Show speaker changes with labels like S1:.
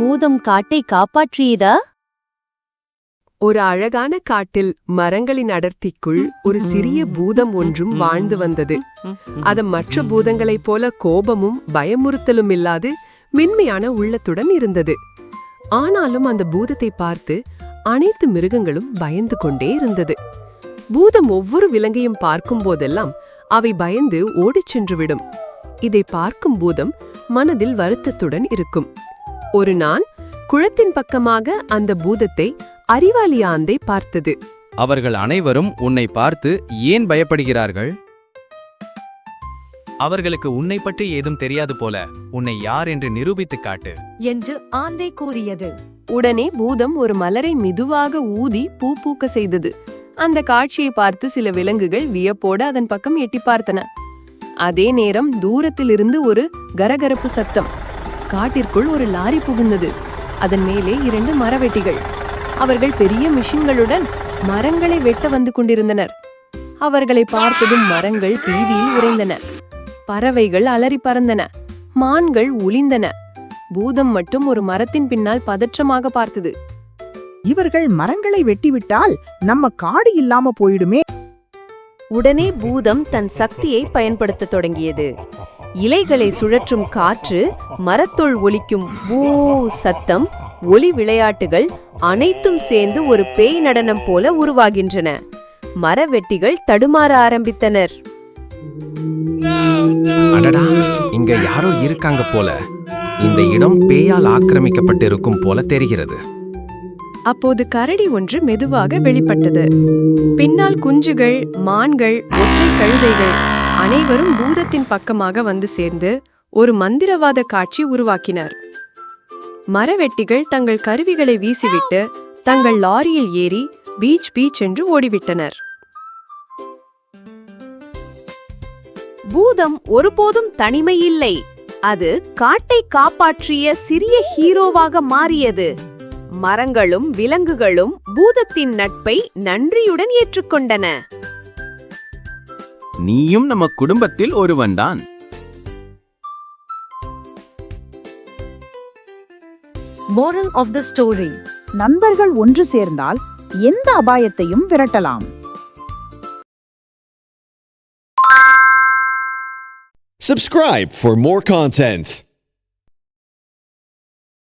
S1: பூதம் காட்டை காப்பாற்றியதா?
S2: ஒரு அழகான காட்டில் மரங்களின் அடர்த்திக்குள் ஒரு சிறிய பூதம் ஒன்றும் வாழ்ந்து வந்தது. அது மற்ற பூதங்களைப் போல கோபமும் பயமுறுத்தலும் இல்லாது மென்மையான உள்ளத்துடன் இருந்தது. ஆனாலும் அந்த பூதத்தை பார்த்து அனைத்து மிருகங்களும் பயந்து கொண்டே இருந்தது. பூதம் ஒவ்வொரு விலங்கையும் பார்க்கும் போதெல்லாம் அவை பயந்து ஓடிச் சென்றுவிடும் இதை பார்க்கும் பூதம் மனதில் வருத்தத்துடன் இருக்கும். ஒரு நாள் குளத்தின் பக்கமாக அந்த பூதத்தை அறிவாளி ஆந்தை பார்த்தது.
S3: அவர்கள் அனைவரும் உன்னை பார்த்து ஏன் பயப்படுகிறார்கள்?
S4: அவர்களுக்கு உன்னை பற்றி ஏதும் தெரியாது போல உன்னை யார் என்று நிரூபித்துக் காட்டு.
S5: என்று ஆந்தை கூறியது.
S2: உடனே பூதம் ஒரு மலரை மெதுவாக ஊதி பூ பூக்க செய்தது. அந்த காட்சியை பார்த்து சில விலங்குகள் வியப்போடு அதன் பக்கம் எட்டி பார்த்தன. அதே நேரம் தூரத்திலிருந்து ஒரு கரகரப்பு சத்தம். காட்டிற்குள் ஒரு லாரி புகுந்தது. அதன் மேலே இரண்டு மரவெட்டிகள். அவர்கள் பெரிய மிஷின்களுடன் மரங்களை வெட்ட வந்து கொண்டிருந்தனர். அவர்களை பார்த்ததும் மரங்கள் பீதியில் உறைந்தன. பறவைகள் அலறி பறந்தன. மான்கள் உளிந்தன பூதம் மட்டும் ஒரு மரத்தின் பின்னால் பதற்றமாக பார்த்தது.
S6: இவர்கள் மரங்களை வெட்டிவிட்டால் நம்ம காடு இல்லாம போயிடுமே.
S1: உடனே பூதம் தன் சக்தியை பயன்படுத்தத் தொடங்கியது. இலைகளை சுழற்றும் காற்று மரத்துள் ஒலிக்கும் பூ சத்தம் ஒலி விளையாட்டுகள் அனைத்தும் சேர்ந்து ஒரு பேய் நடனம் போல உருவாகின்றன. மரவெட்டிகள் தடுமாற ஆரம்பித்தனர்.
S7: அடடா இங்க யாரோ இருக்காங்க போல. இந்த இடம் பேயால் ஆக்கிரமிக்கப்பட்டிருக்கும் போல தெரிகிறது.
S2: அப்போது கரடி ஒன்று மெதுவாக வெளிப்பட்டது. பின்னால் குஞ்சுகள் மான்கள் ஒற்றை கழுதைகள் அனைவரும் பூதத்தின் பக்கமாக வந்து சேர்ந்து ஒரு மந்திரவாத காட்சி உருவாக்கினர். மரவெட்டிகள் தங்கள் கருவிகளை வீசிவிட்டு தங்கள் லாரியில் ஏறி பீச் பீச் என்று ஓடிவிட்டனர்.
S1: பூதம் ஒருபோதும் தனிமை இல்லை அது காட்டை காப்பாற்றிய சிறிய ஹீரோவாக மாறியது. மரங்களும் விலங்குகளும் பூதத்தின் நட்பை நன்றியுடன் ஏற்றுக்கொண்டன.
S3: நீயும் நம்ம குடும்பத்தில் ஒருவன்தான்.
S5: மோரல் ஆஃப் த ஸ்டோரி
S6: நண்பர்கள் ஒன்று சேர்ந்தால் எந்த அபாயத்தையும் விரட்டலாம்.
S8: Subscribe for more content.